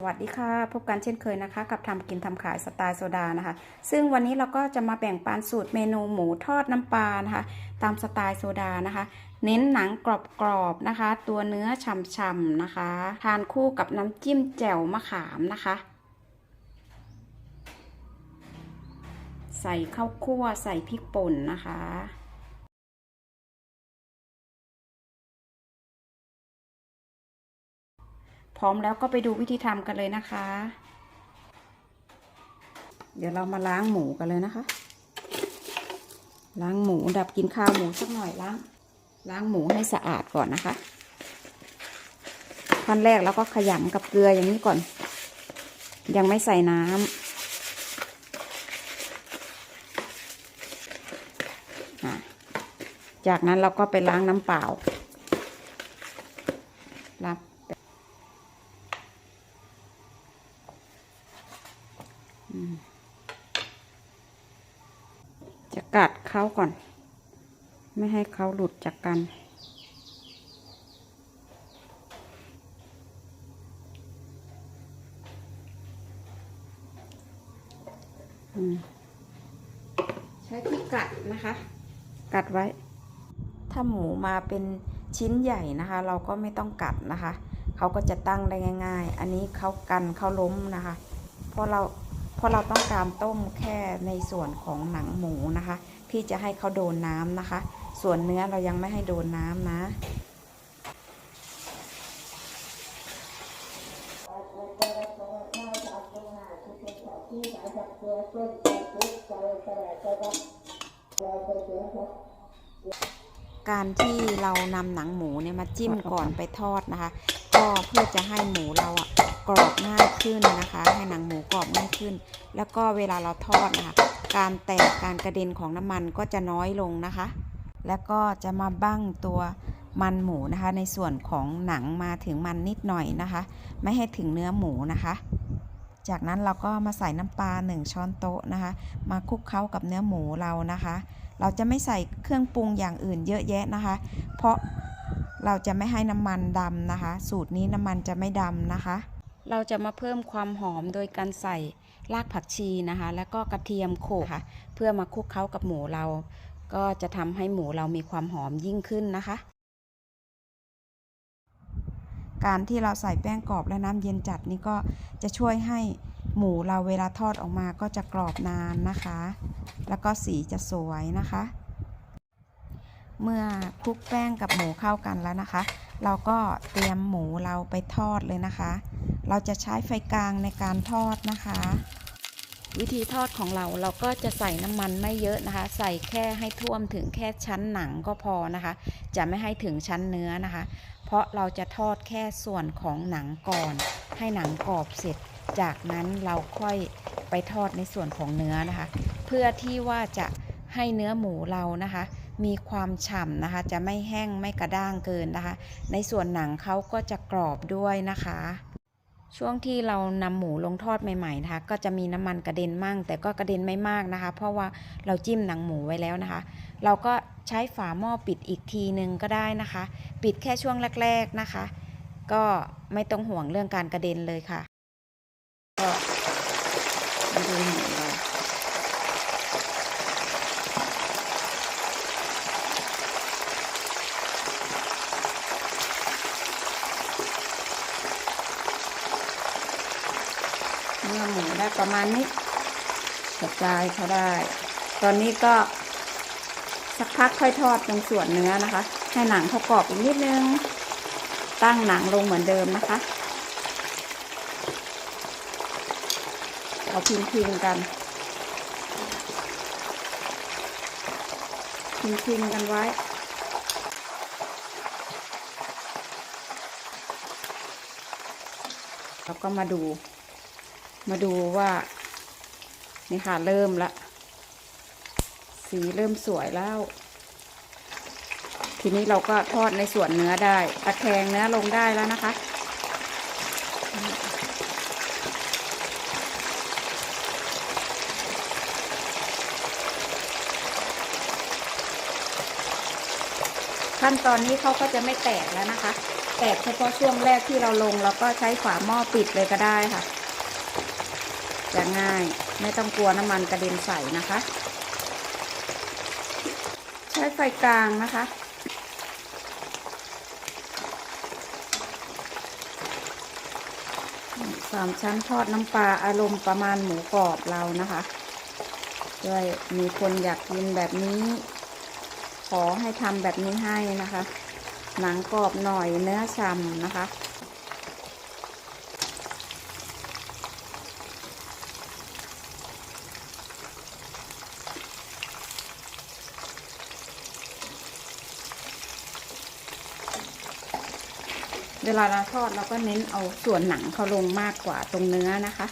สวัสดีค่ะ พบกันเช่นเคยนะคะ กับทำกินทำขายสไตล์โซดานะคะ ซึ่งวันนี้เราก็จะมาแบ่งปันสูตรเมนูหมูทอดน้ำปลานะคะ ตามสไตล์โซดานะคะ เน้นหนังกรอบๆนะคะ ตัวเนื้อฉ่ำๆนะคะ ทานคู่กับน้ำจิ้มแจ่วมะขามนะคะ ใส่ข้าวคั่วใส่พริกป่นนะคะ พร้อมแล้วก็ไปดูวิธีทำกันเลยนะคะ เดี๋ยวเรามาล้างหมูกันเลยนะคะ ล้างหมูดับกินข้าวหมูสักหน่อยล้าง ล้างหมูให้สะอาดก่อนนะคะขั้นแรกเราก็ขยำกับเกลืออย่างนี้ก่อน ยังไม่ใส่น้ำจากนั้นเราก็ไปล้างน้ำเปล่าล้าง จะ กัดเขาก่อน ไม่ให้เขาหลุดจากกันอืมใช้ที่กัดนะคะ กัดไว้ ถ้าหมูมาเป็นชิ้นใหญ่นะคะ เราก็ไม่ต้องกัดนะคะ เขาก็จะตั้งได้ง่าย ๆ อันนี้เขากันเขาล้มนะคะ เพราะเรา เพราะเราต้องการต้มแค่ในส่วนของหนังหมูนะคะ ที่จะให้เขาโดนน้ำนะคะ ส่วนเนื้อเรายังไม่ให้โดนน้ำนะการที่เรานำหนังหมูเนี่ยมาจิ้มก่อนไปทอดนะคะ ก็เพื่อจะให้หมูเราอะ กรอบง่ายขึ้นนะคะ ให้หนังหมูกรอบง่ายขึ้น แล้วก็เวลาเราทอดนะคะการแตกการกระเด็นของน้ำมันก็จะน้อยลงนะคะ แล้วก็จะมาบั้งตัวมันหมูนะคะ ในส่วนของหนังมาถึงมันนิดหน่อยนะคะ ไม่ให้ถึงเนื้อหมูนะคะ จากนั้นเราก็มาใส่น้ำปลา1ช้อนโต๊ะนะคะ มาคลุกเคล้ากับเนื้อหมูเรานะคะ เราจะไม่ใส่เครื่องปรุงอย่างอื่นเยอะแยะนะคะ เพราะเราจะไม่ให้น้ำมันดำนะคะ สูตรนี้น้ำมันจะไม่ดำนะคะ เราจะมาเพิ่มความหอมโดยการใส่รากผักชีนะคะ แล้วก็กระเทียมโขลกค่ะ เพื่อมาคลุกเคล้ากับหมูเรา ก็จะทำให้หมูเรามีความหอมยิ่งขึ้นนะคะ การที่เราใส่แป้งกรอบและน้ำเย็นจัดนี่ก็จะช่วยให้หมูเราเวลาทอดออกมาก็จะกรอบนานนะคะ แล้วก็สีจะสวยนะคะ เมื่อคลุกแป้งกับหมูเข้ากันแล้วนะคะ เราก็เตรียมหมูเราไปทอดเลยนะคะ เราจะใช้ไฟกลางในการทอดนะคะ วิธีทอดของเราเราก็จะใส่น้ำมันไม่เยอะนะคะ ใส่แค่ให้ท่วมถึงแค่ชั้นหนังก็พอนะคะ จะไม่ให้ถึงชั้นเนื้อนะคะ เพราะเราจะทอดแค่ส่วนของหนังก่อน ให้หนังกรอบเสร็จ จากนั้นเราค่อยไปทอดในส่วนของเนื้อนะคะ เพื่อที่ว่าจะให้เนื้อหมูเรานะคะมีความฉ่ำนะคะ จะไม่แห้งไม่กระด้างเกินนะคะ ในส่วนหนังเขาก็จะกรอบด้วยนะคะ ช่วงที่เรานำหมูลงทอดใหม่ๆนะคะ ก็จะมีน้ำมันกระเด็นมั่ง แต่ก็กระเด็นไม่มากนะคะ เพราะว่าเราจิ้มหนังหมูไว้แล้วนะคะ เราก็ใช้ฝาหม้อปิดอีกทีนึงก็ได้นะคะ ปิดแค่ช่วงแรก ๆนะคะ ก็ไม่ต้องห่วงเรื่องการกระเด็นเลยค่ะ ก็มาดูหมูเราเนื้อหมูได้ ประมาณนี้กระจายเขาได้ ตอนนี้ก็ สักพักค่อยทอดตรงส่วนเนื้อนะคะ ให้หนังเขากรอบอีกนิดนึง ตั้งหนังลงเหมือนเดิมนะคะ เอาพิงพิงกัน พิงพิงกันไว้แล้วก็มาดู มาดูว่า นี่ค่ะเริ่มละ สีเริ่มสวยแล้ว ทีนี้เราก็ทอดในส่วนเนื้อได้ ตะแคงเนื้อลงได้แล้วนะคะ ขั้นตอนนี้เขาก็จะไม่แตกแล้วนะคะ แตกเฉพาะช่วงแรกที่เราลงเราก็ใช้ฝาหม้อปิดเลยก็ได้ค่ะ จะง่ายไม่ต้องกลัวน้ำมันกระเด็นใส่นะคะ ใช้ไฟกลางนะคะ สามชั้นทอดน้ำปลาอารมณ์ประมาณหมูกรอบเรานะคะด้วยมีคนอยากกินแบบนี้ ขอให้ทำแบบนี้ให้นะคะ หนังกรอบหน่อยเนื้อฉ่ำนะคะ เวลาเราทอดเราก็เน้นเอาส่วนหนังเขาลงมากกว่าตรงเนื้อนะคะ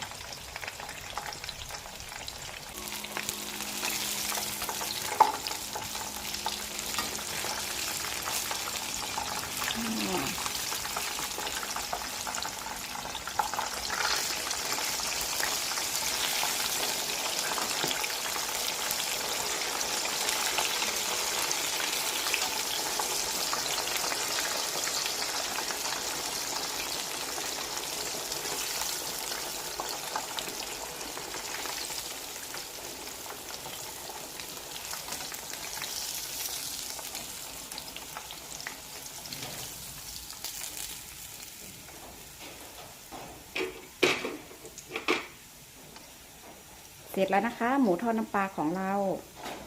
เสร็จแล้วนะคะ หมูทอดน้ำปลาของเรา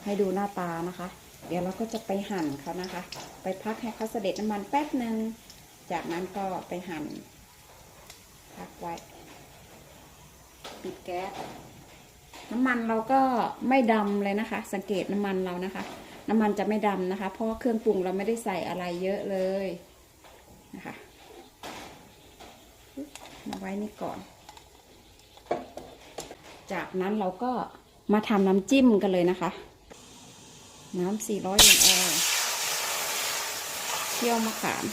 ให้ดูหน้าตานะคะ เดี๋ยวเราก็จะไปหั่นเขานะคะ ไปพักให้เขาเสด็จน้ำมันแป๊บหนึ่งจากนั้นก็ไปหั่นพักไว้ ปิดแก๊สน้ำมันเราก็ไม่ดำเลยนะคะ สังเกตน้ำมันเรานะคะ น้ำมันจะไม่ดำนะคะ เพราะเครื่องปรุงเราไม่ได้ใส่อะไรเยอะเลยนะคะมาไว้นี่ก่อน จากนั้นเราก็มาทำน้ำจิ้มกันเลยนะคะ น้ำ400 ml เคี่ยวมะขาม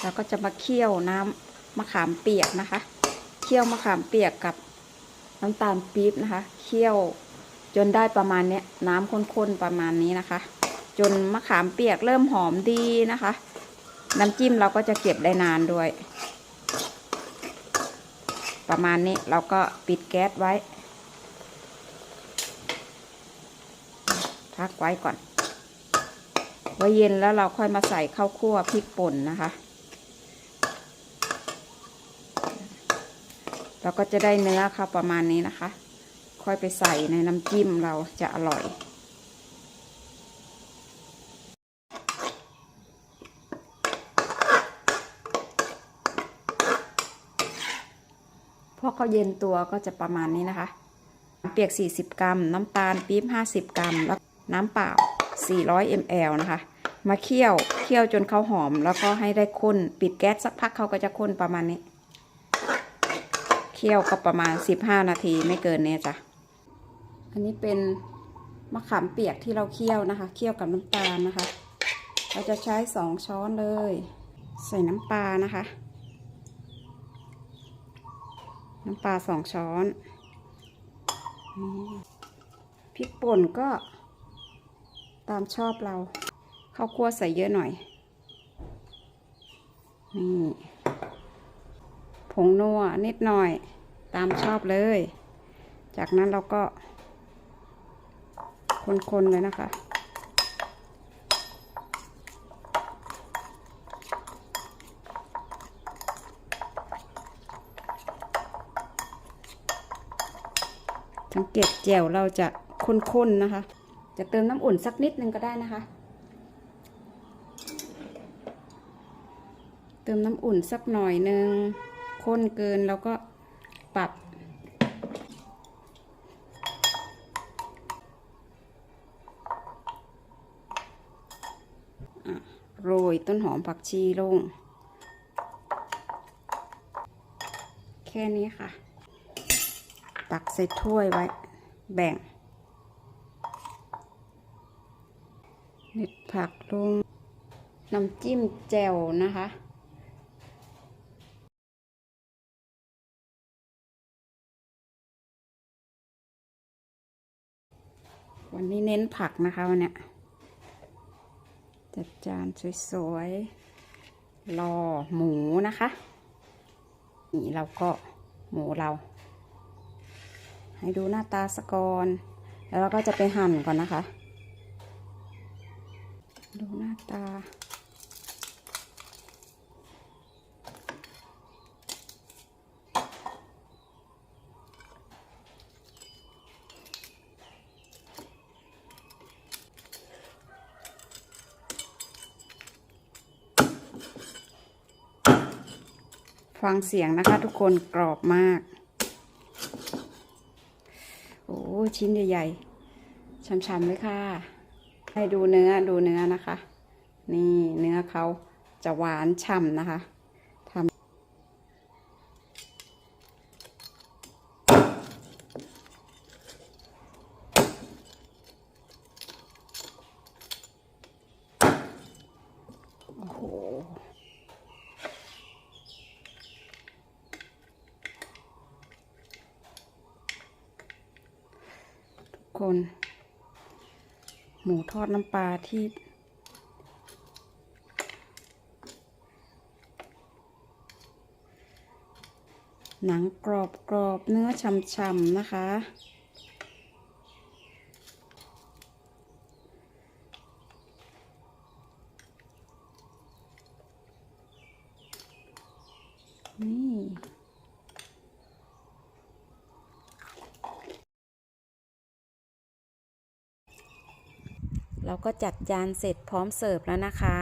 เราก็จะมาเคี่ยวน้ำมะขามเปียกนะคะ เคี่ยวมะขามเปียกกับน้ำตาลปี๊บนะคะ เคี่ยวจนได้ประมาณเนี้ยน้ำข้นๆประมาณนี้นะคะ จนมะขามเปียกเริ่มหอมดีนะคะ น้ำจิ้มเราก็จะเก็บได้นานด้วย ประมาณนี้เราก็ปิดแก๊สไว้พักไว้ก่อน ไว้เย็นแล้วเราค่อยมาใส่ข้าวคั่วพริกป่นนะคะ เราก็จะได้เนื้อค่ะประมาณนี้นะคะ ค่อยไปใส่ในน้ำจิ้มเราจะอร่อย พอเขาเย็นตัวก็จะประมาณนี้นะคะเปียก 40 กรัม น้ำตาลปี๊บ 50 กรัม แล้วน้ำเปล่า 400 ml นะคะ มาเคี่ยว เคี่ยวจนเขาหอม แล้วก็ให้ได้ข้น ปิดแก๊สสักพักเขาก็จะข้นประมาณนี้ คี่ยวก็ประมาณ 15 นาทีไม่เกินเนี้ยจ้ะ อันนี้เป็นมะขามเปียกที่เราเคี่ยวนะคะ เคี่ยวกับน้ำตาลนะคะ เราจะใช้สองช้อนเลย ใส่น้ำปลานะคะ น้ำปลาสองช้อนพริกป่นก็ตามชอบเราข้าวคั่วใส่เยอะหน่อย นี่ ผงนัวนิดหน่อยตามชอบเลย จากนั้นเราก็ คนๆเลยนะคะ สังเกตแจ่วเราจะข้นๆนะคะ จะเติมน้ำอุ่นสักนิดนึงก็ได้นะคะ เติมน้ำอุ่นสักหน่อยนึง ข้นเกินแล้วก็ปรับ โรยต้นหอมผักชีลง แค่นี้ค่ะ ตักใส่ถ้วยไว้ แบ่งเน็ดผักลงน้ำจิ้มแจ่วนะคะ นนี้เน้นผักนะคะวันนี้จัดจานสวยๆรอหมูนะคะ นี่เราก็หมูเรา ให้ดูหน้าตาสกอนแล้วเราก็จะไปหั่นก่อนนะคะ ดูหน้าตา ฟังเสียงนะคะทุกคนกรอบมาก โอ้ชิ้นใหญ่ๆช้ำๆเลยค่ะ ให้ดูเนื้อดูเนื้อนะคะ นี่เนื้อเขาจะหวานฉ่ำนะคะทำโอ้โห ทุกคน หมูทอดน้ำปลาที่ หนังกรอบกรอบเนื้อช่ำๆนะคะ นี่ เราก็จัดจานเสร็จพร้อมเสิร์ฟแล้วนะคะ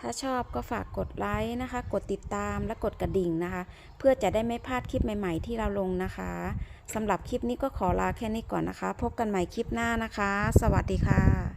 ถ้าชอบก็ฝากกดไลค์นะคะ กดติดตามและกดกระดิ่งนะคะ เพื่อจะได้ไม่พลาดคลิปใหม่ ๆ ที่เราลงนะคะสำหรับคลิปนี้ก็ขอลาแค่นี้ก่อนนะคะ พบกันใหม่คลิปหน้านะคะ สวัสดีค่ะ